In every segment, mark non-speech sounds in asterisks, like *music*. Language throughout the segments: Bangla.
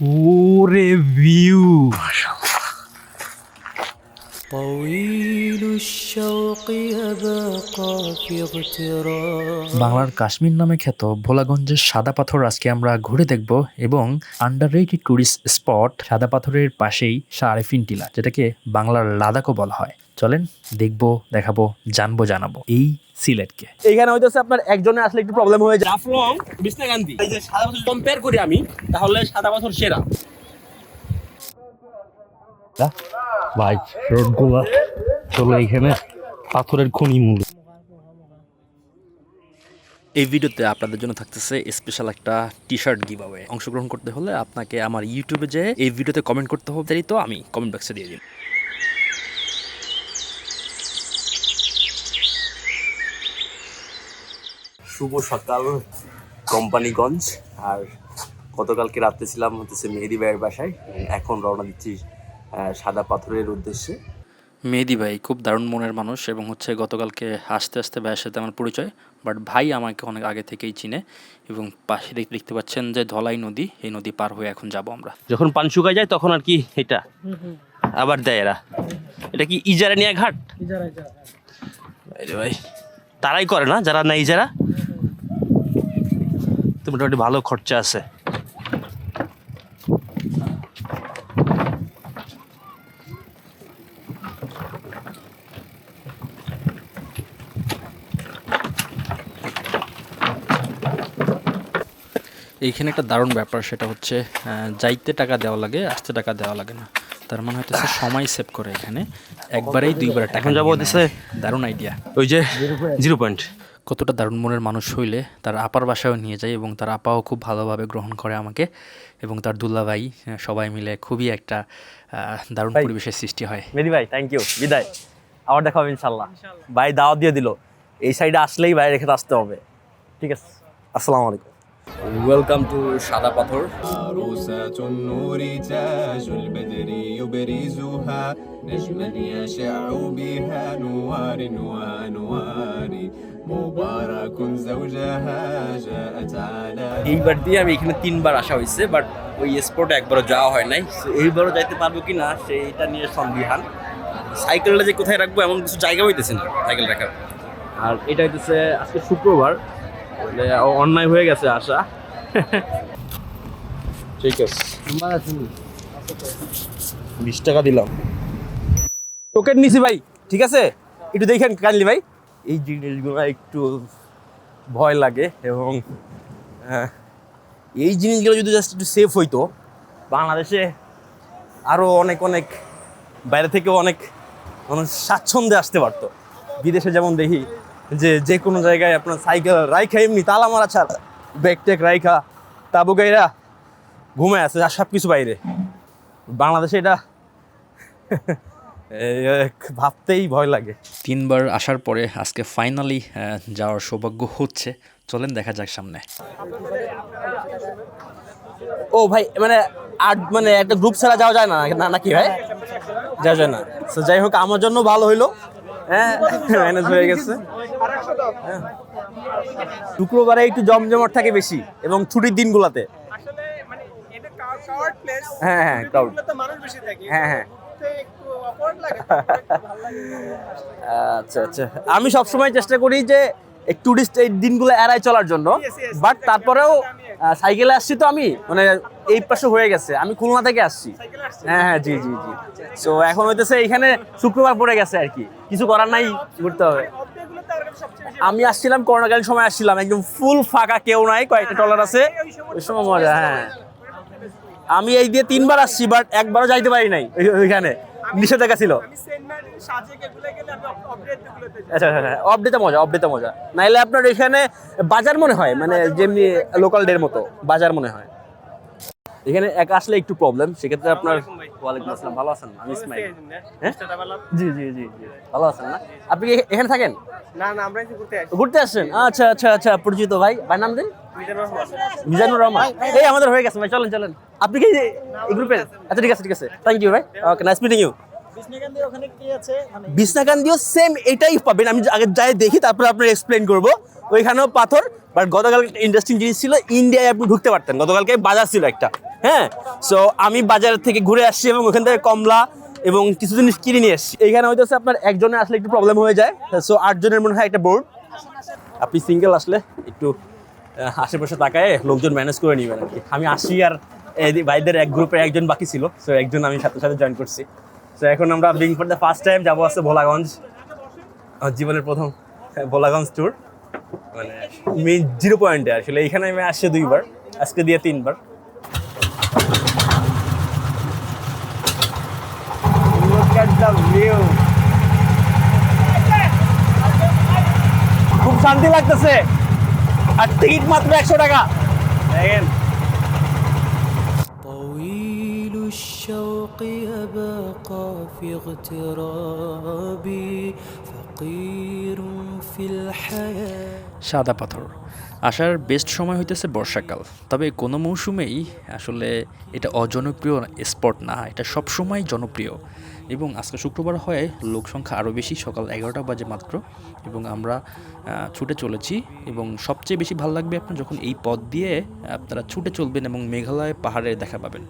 ওরে ভিউ বাংলার কাশ্মীর নামে খ্যাত ভোলাগঞ্জের সাদা পাথর আজকে আমরা ঘুরে দেখব এবং আন্ডার টুরিস্ট স্পট সাদা পাথরের পাশেই শারেফিন টিলা যেটাকে বাংলার লাদাখও বলা হয়। চলেন দেখব দেখাবো জানব জানাব এই সিলেটকে। এইখানে হইতেছে আপনার একজনে আসলে একটু প্রবলেম হয়ে যায়। জাফলং বিষ্ণাকান্তি এই যে সাদা পাথর কম্পেয়ার করি আমি তাহলে সাদা পাথর সেরা। ভাই রোডগুলো চলো এখানে পাথরের খনি মূল এই ভিডিওতে আপনাদের জন্য থাকতেছে স্পেশাল একটা টি শার্ট গিভ অ্যাওয়ে অংশগ্রহণ করতে হলে আপনাকে আমার ইউটিউবে যে এই ভিডিওতে কমেন্ট করতে হবে। তাই তো আমি কমেন্ট বক্সে দিয়ে দিন শুভ সকাল কোম্পানিগঞ্জ। আর গতকালকে রাত্রে ছিলাম হচ্ছে মেহেদি ভাইয়ের বাসায়। এখন রওনা দিচ্ছি আহ, সাদা পাথরের উদ্দেশ্যে। মেহেদি ভাই খুব দারুণ মনের মানুষ এবং হচ্ছে গতকালকে আস্তে আস্তে ভাইয়ের সাথে আমার পরিচয়। বাট ভাই আমাকে অনেক আগে থেকেই চিনে এবং পাশে দেখতে দেখতে পাচ্ছেন যে ধলাই নদী এই নদী পার হয়ে এখন যাব আমরা। যখন পান শুকায় যায় তখন আর কি এটা? আবার দেয় এরা। এটা কি ইজারা নিয়ে ঘাট ভাই তারাই করে না যারা না ইজারা? তো মোটামুটি ভালো খরচা আছে। এইখানে একটা দারুণ ব্যাপার সেটা হচ্ছে যাইতে টাকা দেওয়া লাগে আসতে টাকা দেওয়া লাগে না। তার মানে হচ্ছে সময় সেভ করে এখানে। একবারেই দুইবার টাকা যাব নেয়। দারুণ আইডিয়া ওই যে জিরো পয়েন্ট কতটা দারুণ মনের মানুষ হইলে তার আপার বাসায়ও নিয়ে যায় এবং তার আপাও খুব ভালোভাবে গ্রহণ করে আমাকে এবং তার দুল্লাভাই আহ, সবাই মিলে খুবই একটা আহ, দারুণ পরিবেশের সৃষ্টি হয়। মেদি ভাই থ্যাংক ইউ বিদায়। আবার দেখা হবে ইনশাল্লাহ ভাই দাওয়াত দিয়ে দিল। এই সাইডে আসলেই ভাই রেখে আসতে হবে। ঠিক আছে। আসসালামু আলাইকুম। ওয়েলকাম টু সাদা পাথর এইবার দিয়ে আমি এখানে তিনবার আসা হয়েছে বাট ওই স্পটে একবারও যাওয়া হয় নাই। এইবারও যাইতে পারব কি না সেইটা নিয়ে সন্দিহান। সাইকেলটা যে কোথায় রাখব এমন কিছু জায়গা হইতেছে না সাইকেল রাখার। আর এটা হইতেছে আজকে শুক্রবার। অন্যায় হয়ে গেছে আশা। ঠিক আছে। বিশ টাকা দিলাম। টোকেন নিছি ভাই ঠিক আছে? একটু দেখেন কাইন্ডলি ভাই। এই জিনিসগুলো একটু ভয় লাগে এবং এই জিনিসগুলো যদি জাস্ট একটু সেফ হইতো বাংলাদেশে আরও অনেক অনেক বাইরে থেকেও অনেক মানুষ স্বাচ্ছন্দ্যে আসতে পারতো। বিদেশে যেমন দেখি যে যে কোনো জায়গায় আপনার সাইকেল রাইখা এমনি তালা মারা ছাড়া। ব্যাগ ট্যাগ রাইখা তাবু গাইরা ঘুমে আছে আর সব কিছু বাইরে। বাংলাদেশে এটা *laughs* ভাবতেই ভয় লাগে। তিনবার আসার পরে আজকে ফাইনালি যাওয়ার সৌভাগ্য হচ্ছে। চলেন দেখা যাক সামনে। ও ভাই মানে আট মানে একটা গ্রুপ ছাড়া যাওয়া যায় না না নাকি ভাই? যাওয়া যায় না। তো যাই হোক আমার জন্য ভালো হইল। হ্যাঁ ম্যানেজ হয়ে গেছে। হ্যাঁ। শুক্রবারে একটু জমজমাট থাকে বেশি এবং ছুটির দিনগুলোতে। মানে হ্যাঁ হ্যাঁ ক্রাউড হ্যাঁ হ্যাঁ। আচ্ছা আচ্ছা। আমি সবসময় চেষ্টা করি যে টুরিস্ট এই দিনগুলো এড়াই চলার জন্য। বাট তারপরেও সাইকেলে আসছি তো আমি মানে এই পাশে হয়ে গেছে আমি খুলনা থেকে আসছি। হ্যাঁ হ্যাঁ জি জি জি। সো এখন হইতেছে এখানে শুক্রবার পড়ে গেছে আর কি। কিছু করার নাই ঘুরতে হবে। বেশি আমি আসছিলাম করোনাকালীন সময় আসছিলাম একদম ফুল ফাঁকা কেউ নাই কয়েকটা টলার আছে। ওই সময় মজা হ্যাঁ। আমি এই দিয়ে তিনবার আসছি বাট একবারও যাইতে পারি নাই ওই- ওইখানে। নিষেধাজ্ঞা ছিল? আচ্ছা আচ্ছা অফ মজা মজা। নাইলে আপনার এখানে বাজার মনে হয়? মানে যেমনি লোকাল ডের মতো বাজার মনে হয়। এখানে একা আসলে একটু প্রবলেম সেক্ষেত্রে আপনার ওয়ালাইকুম আসসালাম। ভালো আছেন? আমি ইসমাইল। হ্যাঁ? জি জি জি ভালো আছেন না? আপনি এখানে থাকেন? না না আমরা ঘুরতে আসি। ঘুরতে আসছেন? আচ্ছা আচ্ছা আচ্ছা পরিচিত ভাই। ভাই নাম দিন? মিজানুর রহমান। এই আমাদের হয়ে গেছে ভাই চলেন চলেন। আপনি কি এই গ্রুপের? আচ্ছা ঠিক আছে ঠিক আছে। থ্যাংক ইউ ভাই। ওকে নাইস মিটিং ইউ বিষ্ণাকান্দিও সেম এটাই পাবেন। আমি আগে যাই দেখি তারপরে আপনার এক্সপ্লেন করব। ওইখানেও পাথর বাট গতকাল ইন্টারেস্টিং জিনিস ছিল ইন্ডিয়ায় আপনি ঢুকতে পারতেন। গতকালকে বাজার ছিল একটা হ্যাঁ? সো আমি বাজার থেকে ঘুরে আসছি এবং ওখান থেকে কমলা এবং কিছু জিনিস কিনে নিয়ে আসছি এইখানে হয়তো আপনার একজনের আসলে একটু প্রবলেম হয়ে যায়। সো আটজনের মনে হয় একটা বোর্ড আপনি সিঙ্গেল আসলে একটু আশেপাশে তাকায় লোকজন ম্যানেজ করে নেবেন আর কি। আমি আসি আর ভাইদের এক গ্রুপে একজন বাকি ছিল সো একজন আমি সাথে সাথে জয়েন করছি। সো এখন আমরা being for the first time যাব আছে ভোলাগঞ্জ। জীবনের প্রথম ভোলাগঞ্জ ট্যুর মানে মেইন জিরো পয়েন্টে আসলে, এখানে আমি আসছি দুইবার, আজকে দিয়ে তিনবার. খুব শান্তি লাগতেছে। আর টিকিট মাত্র একশো টাকা। দেখেন। الشوق يبقى في اغترابي فقير في الحياه সাদা পাথর আসার বেস্ট সময় হইতেছে বর্ষাকাল তবে কোনো মৌসুমেই আসলে এটা অজনপ্রিয় স্পট না এটা সবসময় জনপ্রিয় এবং আজকে শুক্রবার হয় লোক সংখ্যা আরও বেশি সকাল এগারোটা বাজে মাত্র এবং আমরা আহ, ছুটে চলেছি এবং সবচেয়ে বেশি ভালো লাগবে আপনার যখন এই পথ দিয়ে আপনারা ছুটে চলবেন এবং মেঘালয় পাহাড়ের দেখা পাবেন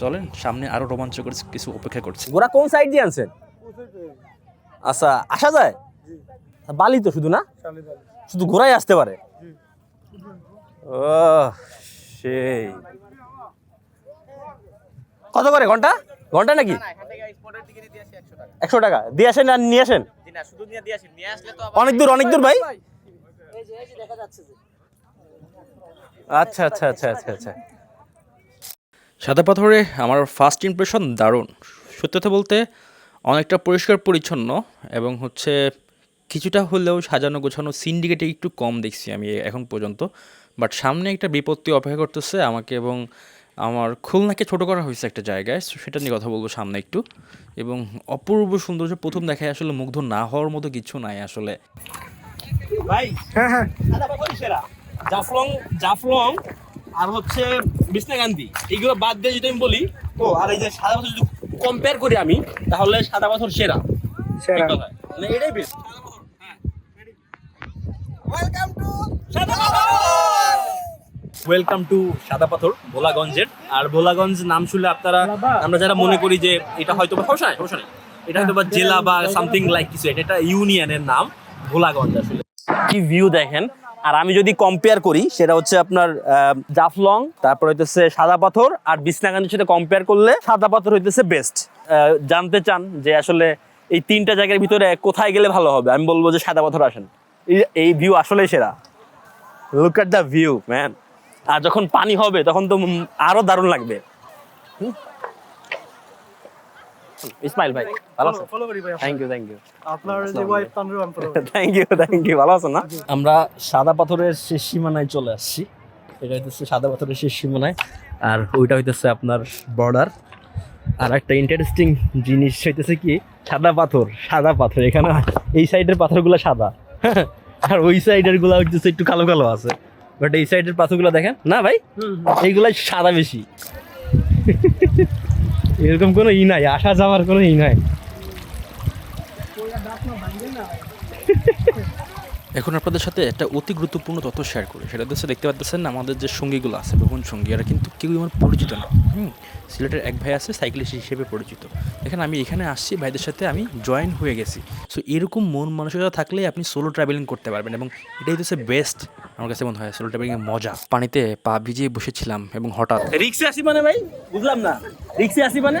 চলেন, সামনে আরও রোমাঞ্চকর কিছু অপেক্ষা করছে। গোরা কোন সাইড দিয়ে আনছেন? আচ্ছা আসা যায়? বালি তো শুধু না? শুধু ঘোরাই আসতে পারে। সেই। কত করে, ঘণ্টা? ঘণ্টা নাকি? একশো টাকা। দিয়ে আসেন আর নিয়ে আসেন। অনেক দূর অনেক দূর ভাই। আচ্ছা আচ্ছা আচ্ছা আচ্ছা আচ্ছা। সাদা পাথরে আমার ফার্স্ট ইমপ্রেশন দারুণ। সত্যি কথা বলতে অনেকটা পরিষ্কার পরিচ্ছন্ন এবং হচ্ছে কিছুটা হলেও সাজানো গোছানো সিন্ডিকেটে একটু কম দেখছি আমি এখন পর্যন্ত। বাট সামনে একটা বিপত্তি অপেক্ষা করতেছে আমাকে এবং আমার খুলনাকে ছোট করা হয়েছে একটা জায়গায় সেটা নিয়ে কথা বলব সামনে একটু। এবং অপূর্ব সৌন্দর্য প্রথম দেখায় আসলে মুগ্ধ না হওয়ার মতো কিছু নাই আসলে। ভাই হ্যাঁ হ্যাঁ। জাফলং জাফলং আর হচ্ছে বিষ্ণাকান্তি এইগুলো বাদ দিয়ে যদি আমি বলি ও আর এই যে সাদা পাথর যদি কম্পেয়ার করি আমি তাহলে সাদা পাথর সেরা। সেরা। মানে এটাই বেস্ট ওয়েলকাম টু সাদা পাথর! ভোলাগঞ্জের। আর ভোলাগঞ্জ নাম শুনলে আপনারা আমরা যারা মনে করি যে এটা হয়তো বা সমস্যা নাই, সমস্যা নাই। এটা হয়তো বা জেলা বা সামথিং লাইক কিছু এটা একটা ইউনিয়নের নাম ভোলাগঞ্জ আসলে। কি ভিউ দেখেন? আর আমি যদি কম্পেয়ার করি, সেটা হচ্ছে আপনার জাফলং, তারপর হইতেছে সাদা পাথর, আর বিছনাকান্দির সাথে কম্পেয়ার করলে সাদা পাথর হইতেছে বেস্ট জানতে চান যে আসলে এই তিনটা জায়গার ভিতরে কোথায় গেলে ভালো হবে? আমি বলব যে সাদা পাথর আসেন। এই- ভিউ আসলেই সেরা। Look at the view man আর যখন পানি হবে, তখন তো উম, আরও দারুণ লাগবে? ইসমাইল ভাই ভালো আছেন? ফলো করি ভাই থ্যাংক ইউ থ্যাংক ইউ আপনার যে wife thank you thank you ভালো আছো না? আমরা সাদা পাথরের শেষ সীমানায় চলে আসছি। এটা হইতেছে সাদা পাথরের শেষ সীমানায়। আর ওইটা হইতেছে আপনার বর্ডার আর একটা ইন্টারেস্টিং জিনিস হইতেছে কি সাদা পাথর সাদা পাথর। এখানে এই সাইডের পাথরগুলো সাদা। আর ওই সাইডেরগুলা হইতেছে একটু কালো কালো আছে। বাট এই সাইডের পাথরগুলো দেখেন। না ভাই? এইগুলাই সাদা বেশি। *laughs* এরকম কোনো ই নাই আসা যাওয়ার কোনো ই নাই। এখন আপনাদের সাথে একটা অতি গুরুত্বপূর্ণ তথ্য শেয়ার করি। সেটা হচ্ছে দেখতে পাচ্ছেন আমাদের যে সঙ্গীগুলো আছে ভ্রমণ সঙ্গী এরা কিন্তু কেউই আমার পরিচিত না। হুম সিলেটের এক ভাই আছে সাইক্লিস্ট হিসেবে পরিচিত। দেখেন আমি এখানে আসছি ভাইদের সাথে আমি জয়েন হয়ে গেছি। সো এরকম মন মানসিকতা থাকলে আপনি সোলো ট্রাভেলিং করতে পারবেন এবং এটাই হচ্ছে বেস্ট আমার কাছে মনে হয় সোলো ট্রাভেলিংয়ের মজা। পানিতে পা ভিজিয়ে বসেছিলাম এবং হঠাৎ রিক্সে আসি মানে ভাই? বুঝলাম না। রিক্সে আসি মানে?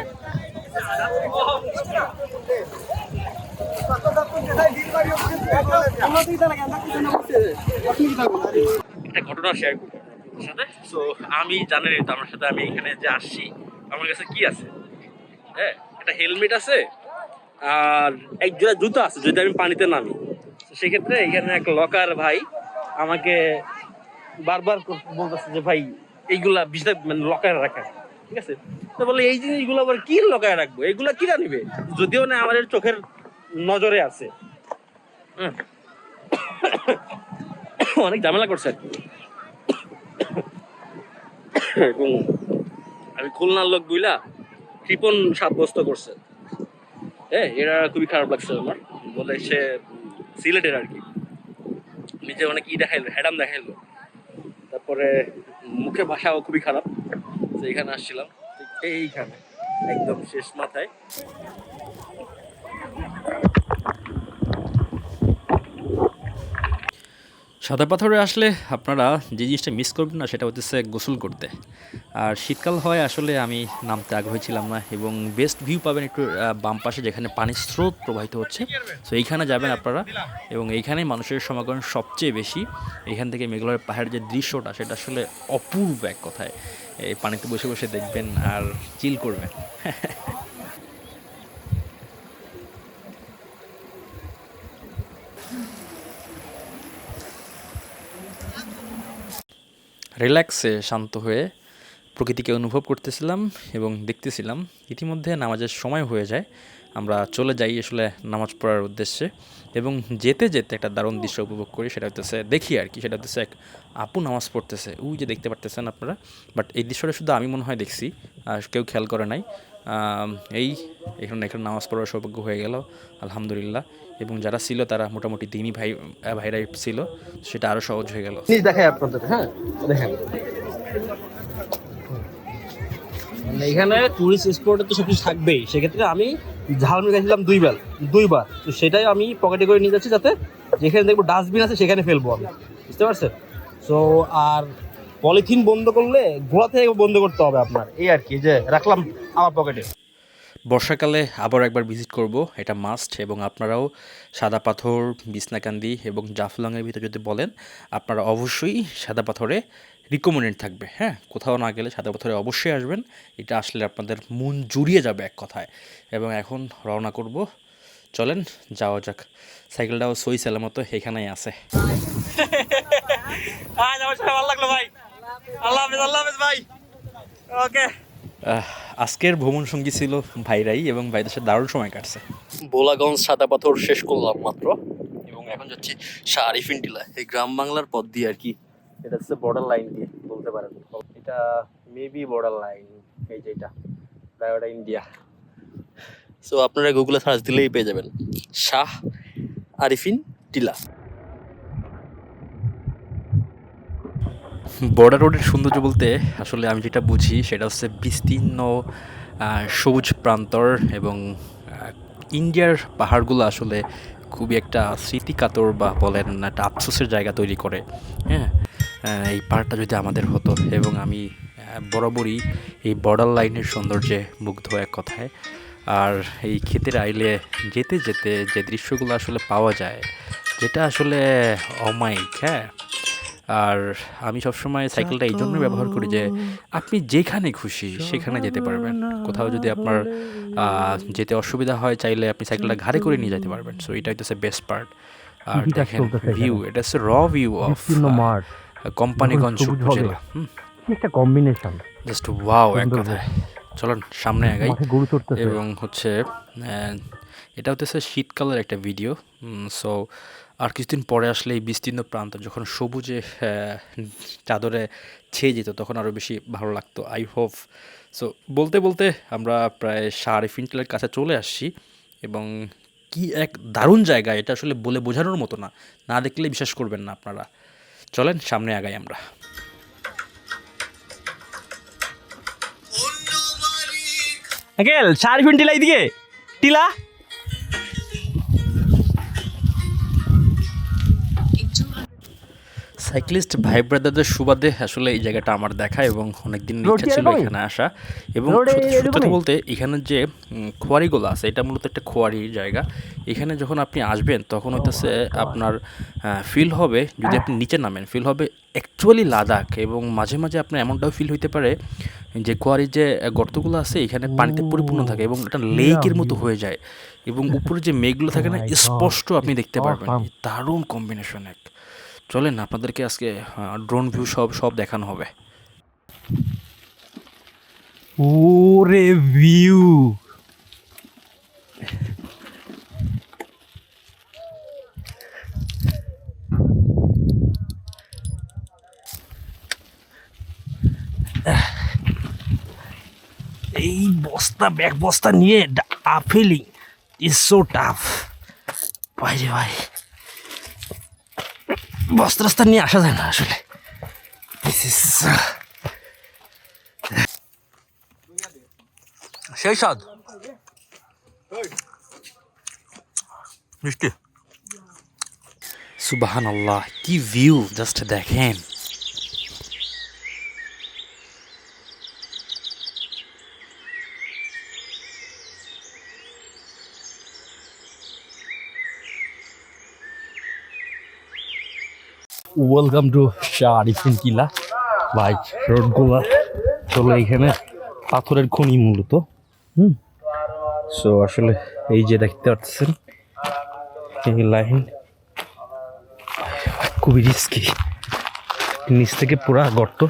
একটা ঘটনা শেয়ার করব সাথে। সো আমি জানেন তো আমার সাথে আমি এখানে যে আসছি, আমার কাছে কি আছে? হ্যাঁ একটা হেলমেট আছে আর এক জোড়া জুতো আছে, যদি আমি পানিতে নামি। সেক্ষেত্রে এখানে এক লকার ভাই আমাকে বারবার বলতেছে যে, ভাই, এইগুলা বিষয় মানে লকায় রাখা ঠিক আছে? তো বলে, এই জিনিসগুলো আবার কি লকায় রাখব? এগুলা কিরা নিবে? যদিও না, আমাদের চোখের নজরে আছে। অনেক ঝামেলা করছে আর কি। আমি খুলনার লোক বুইলা কৃপন সাব্যস্ত করছে। হ্যাঁ এটা খুবই খারাপ লাগছে আমার। বলে সে সিলেটের আর কি। নিজে অনেক ই দেখাইলো হ্যাডাম দেখাইলো। তারপরে মুখে ভাষাও খুবই খারাপ। তো এখানে আসছিলাম এইখানে একদম শেষ মাথায়। সাদা পাথরে আসলে আপনারা যে জিনিসটা মিস করবেন না, সেটা হচ্ছে গোসল করতে। আর শীতকাল হয় আসলে আমি নামতে আগ্রহী ছিলাম না এবং বেস্ট ভিউ পাবেন একটু বাম পাশে যেখানে পানির স্রোত প্রবাহিত হচ্ছে। সো এইখানে যাবেন আপনারা এবং এইখানে মানুষের সমাগম সবচেয়ে বেশি। এখান থেকে মেঘালয়ের পাহাড়ের যে দৃশ্যটা, সেটা আসলে অপূর্ব এক কথায়। এই পানিতে বসে বসে দেখবেন আর চিল করবেন। *laughs* রিল্যাক্সে শান্ত হয়ে প্রকৃতিকে অনুভব করতেছিলাম এবং দেখতেছিলাম। ইতিমধ্যে নামাজের সময় হয়ে যায়। আমরা চলে যাই আসলে নামাজ পড়ার উদ্দেশ্যে এবং যেতে যেতে একটা দারুণ দৃশ্য উপভোগ করি, সেটা হতেছে দেখি আর কি, সেটা হতেছে এক আপু নামাজ পড়তেছে। উই যে দেখতে পারতেছেন আপনারা বাট এই দৃশ্যটা শুধু আমি মনে হয় দেখছি, আর কেউ খেয়াল করে নাই। এই এখানে এখানে নামাজ পড়ার সৌভাগ্য হয়ে গেল আলহামদুলিল্লাহ। এবং যারা ছিল তারা মোটামুটি দিনই ভাই ভাইরাই ছিল সেটা আরও সহজ হয়ে গেল। দেখাই আপনাদের হ্যাঁ? দেখেন। মানে এখানে টুরিস্ট স্পটে তো সবকিছু থাকবেই। সেক্ষেত্রে আমি ঝালমুড়ি খাইছিলাম দুইবার দুইবার। তো সেটাই আমি পকেটে করে নিয়ে যাচ্ছি যাতে যেখানে দেখব ডাস্টবিন আছে সেখানে ফেলব আমি। বুঝতে পারছেন? সো আর পলিথিন বন্ধ করলে গোড়া থেকে বন্ধ করতে হবে আপনার। এই আর কি যে রাখলাম আমার পকেটে। বর্ষাকালে আবার একবার ভিজিট করব এটা মাস্ট এবং আপনারাও সাদা পাথর বিছনাকান্দি এবং জাফলংয়ের ভিতরে যদি বলেন আপনারা অবশ্যই সাদা পাথরে রিকমেন্ডেড থাকবে হ্যাঁ? কোথাও না গেলে সাদা পাথরে অবশ্যই আসবেন এটা আসলে আপনাদের মন জুড়িয়ে যাবে এক কথায়। এবং এখন রওনা করব চলেন যাওয়া যাক। সাইকেলটাও সই সালামত এখানেই আছে। আজ আমার সাথে ভালো লাগল ভাই। আল্লাহ হাফেজ আল্লাহ হাফেজ ভাই। ওকে আজকের ভ্রমণ সঙ্গী ছিল ভাইরাই এবং ভাইদের সাথে দারুণ সময় কাটছে। বোলাগঞ্জ সাদা পাথর শেষ করলাম মাত্র এবং এখন যাচ্ছি শারিফিন টিলা এই গ্রাম বাংলার পথ দিয়ে আর কি। এটা হচ্ছে বর্ডার লাইন দিয়ে বলতে পারেন। এটা মেবি বর্ডার লাইন এই যেটা প্রায় ওটা ইন্ডিয়া সো আপনারা গুগলে সার্চ দিলেই পেয়ে যাবেন। শাহ আরিফিন টিলা বর্ডার রোডের সৌন্দর্য বলতে আসলে আমি যেটা বুঝি সেটা হচ্ছে বিস্তীর্ণ সবুজ প্রান্তর এবং ইন্ডিয়ার পাহাড়গুলো আসলে খুবই একটা স্মৃতিকাতর বা বলেন একটা আফসোসের জায়গা তৈরি করে। হ্যাঁ? এই পাহাড়টা যদি আমাদের হতো এবং আমি বরাবরই এই বর্ডার লাইনের সৌন্দর্যে মুগ্ধ এক কথায়। আর এই ক্ষেতের আইলে যেতে যেতে যে দৃশ্যগুলো আসলে পাওয়া যায়, যেটা আসলে অমায়িক হ্যাঁ? আর আমি সবসময় সাইকেলটা এই জন্য ব্যবহার করি যে আপনি যেখানে খুশি সেখানে যেতে পারবেন। কোথাও যদি আপনার যেতে অসুবিধা হয় চাইলে আপনি সাইকেলটা ঘাড়ে করে নিয়ে যেতে পারবেন। সো এটা হচ্ছে বেস্ট পার্ট আর দেখেন ভিউ এটা। হচ্ছে র ভিউ অফ কোম্পানিগঞ্জ। উপজেলা একটা কম্বিনেশন জাস্ট ওয়াও এক কথায়। চলুন সামনে আগাই। এবং হচ্ছে এটা হচ্ছে শীতকালের একটা ভিডিও সো আর কিছুদিন পরে আসলে এই বিস্তীর্ণ প্রান্ত যখন সবুজে চাদরে ছেয়ে যেত তখন আরও বেশি ভালো লাগতো আই হোপ সো বলতে বলতে আমরা প্রায় সাড়ে ফিনটেলের কাছে চলে আসছি এবং কি এক দারুণ জায়গা এটা আসলে বলে বোঝানোর মতো না না দেখলে বিশ্বাস করবেন না আপনারা। চলেন সামনে আগাই আমরা। আঙ্কেল শারিফিন টিলা এইদিকে। টিলা? সাইক্লিস্ট ভাই ব্রাদারদের সুবাদে আসলে এই জায়গাটা আমার দেখা এবং অনেক দিন ইচ্ছা ছিল এখানে আসা। এবং সত্যি কথা বলতে এখানে যে খোয়ারিগুলো আছে এটা মূলত একটা খোয়ারির জায়গা। এখানে যখন আপনি আসবেন তখন হইতেছে আপনার ফিল হবে যদি আপনি নিচে নামেন ফিল হবে অ্যাকচুয়ালি লাদাখ এবং মাঝে মাঝে আপনার এমনটাও ফিল হইতে পারে যে কোয়ারির যে গর্তগুলো আছে এখানে পানিতে পরিপূর্ণ থাকে এবং এটা লেকের মতো হয়ে যায় এবং উপরে যে মেঘগুলো থাকে না Oh স্পষ্ট আপনি দেখতে পারবেন. দারুণ কম্বিনেশন এক। চলেন, আপনাদেরকে আজকে ড্রোন ভিউ সব সব দেখানো হবে। ওরে ভিউ এই বস্তা ব্যাগ বস্তা নিয়ে আফিলিং ইজ সো টাফ ভাই ভাই। বস্ত্রস্থান নিয়ে আসা যায় না আসলে। সেই স্বাদ। সুবাহান আল্লাহ কি ভিউ জাস্ট দেখেন। ওয়েলকাম টু শাহ আরিফিন কিলা ভাই রোডগুলো চলো এখানে পাথরের খনি মূলত। হুম। সো আসলে এই যে দেখতে পাচ্ছেন, এই লাইন খুবই রিস্কি নিচ থেকে পুরা গর্ত।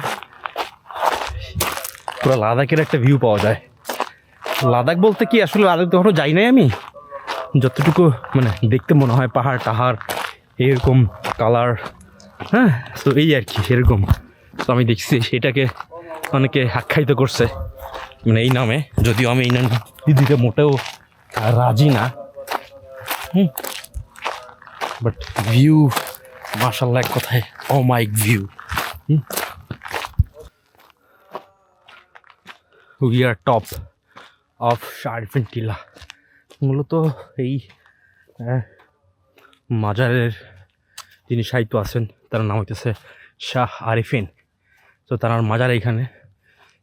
পুরা লাদাখের একটা ভিউ পাওয়া যায়। লাদাখ বলতে কি, আসলে লাদাখ কখনো যাই নাই আমি। যতটুকু মানে দেখতে মনে হয় পাহাড় টাহাড় এরকম কালার হ্যাঁ তো এই আর কি এরকম। তো আমি দেখছি এটাকে অনেকে আখ্যায়িত করছে মানে এই নামে যদিও আমি এই নাম দিদিতে মোটেও রাজি না। হুম। বাট ভিউ মার্শাল্লাহ এক কথায় অমাইক view hmm. We are top of Sharfin Tila মূলত এই আহ, মাজারের তিনি সাহিত্য আছেন তার নাম হইতেছে শাহ আরিফিন। তো তার মাজার এইখানে।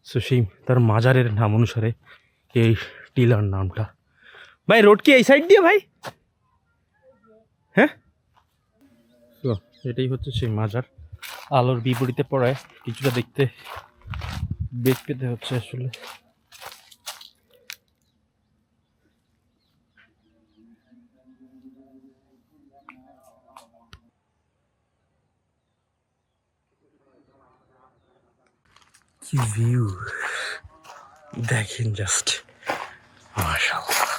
সো সেই তার মাজারের নাম অনুসারে এই টিলার নামটা। ভাই রোড কি এই সাইড দিয়ে ভাই? হ্যাঁ? তো এটাই হচ্ছে সেই মাজার। আলোর বিপরীতে পড়ায় কিছুটা দেখতে বেগ পেতে হচ্ছে আসলে। কি ভিউ দেখেন জাস্ট মাশাআল্লাহ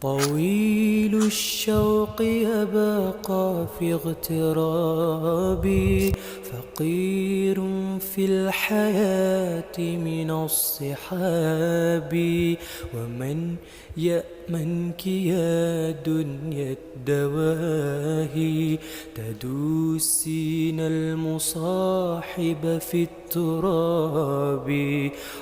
طويل الشوق يبقى في اغترابي فقير في الحياة من الصحاب ومن يأمنك يا دنيا الدواهي تدوسين المصاحب في التراب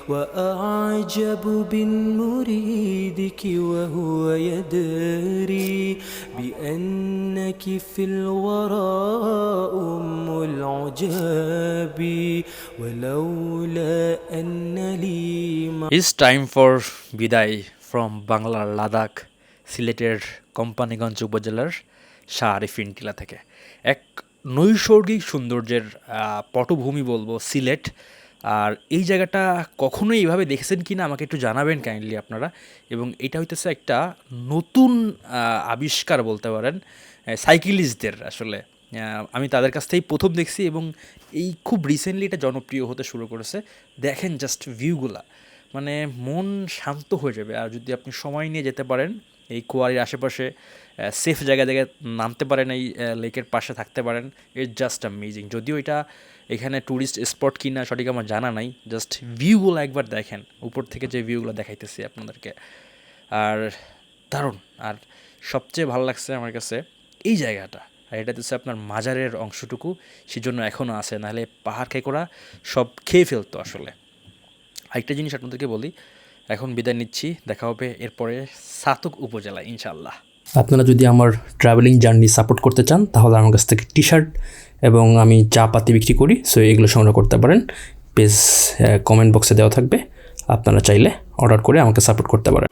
وأعجب من مريدك وهو يدري بأنك في الورى أم العجاب. ইটস টাইম ফর বিদায় ফ্রম বাংলার লাদাখ সিলেটের কোম্পানিগঞ্জ উপজেলার শাহ আরিফিন টিলা থেকে। এক নৈসর্গিক সৌন্দর্যের পটভূমি বলব সিলেট। আর এই জায়গাটা কখনোই এইভাবে দেখেছেন কি না আমাকে একটু জানাবেন কাইন্ডলি আপনারা। এবং এটা হইতেছে একটা নতুন আবিষ্কার বলতে পারেন সাইকেলিস্টদের আসলে। আমি তাদের কাছ থেকেই প্রথম দেখছি এবং এই খুব রিসেন্টলি এটা জনপ্রিয় হতে শুরু করেছে। দেখেন জাস্ট ভিউগুলা মানে মন শান্ত হয়ে যাবে। আর যদি আপনি সময় নিয়ে যেতে পারেন, এই কুয়ারির আশেপাশে সেফ জায়গায় জায়গায় নামতে পারেন, এই লেকের পাশে থাকতে পারেন ইটস জাস্ট অ্যামেজিং যদিও এটা এখানে ট্যুরিস্ট স্পট কি না সঠিক আমার জানা নাই জাস্ট ভিউগুলো একবার দেখেন। উপর থেকে যে ভিউগুলো দেখাইতেছি আপনাদেরকে। আর দারুণ। আর সবচেয়ে ভালো লাগছে আমার কাছে এই জায়গাটা। আর এটা হচ্ছে আপনার মাজারের অংশটুকু, সেজন্য এখনও আছে। নাহলে পাহাড় খেকোড়া সব খেয়ে ফেলতো আসলে। আরেকটা জিনিস আপনাদেরকে বলি, এখন বিদায় নিচ্ছি, দেখা হবে এরপরে সাতক উপজেলা ইনশাল্লাহ আপনারা যদি আমার ট্রাভেলিং জার্নি সাপোর্ট করতে চান, তাহলে আমার কাছ থেকে টি শার্ট এবং আমি চা পাতি বিক্রি করি সো এগুলো সংগ্রহ করতে পারেন। পেজ কমেন্ট বক্সে দেওয়া থাকবে। আপনারা চাইলে অর্ডার করে আমাকে সাপোর্ট করতে পারেন।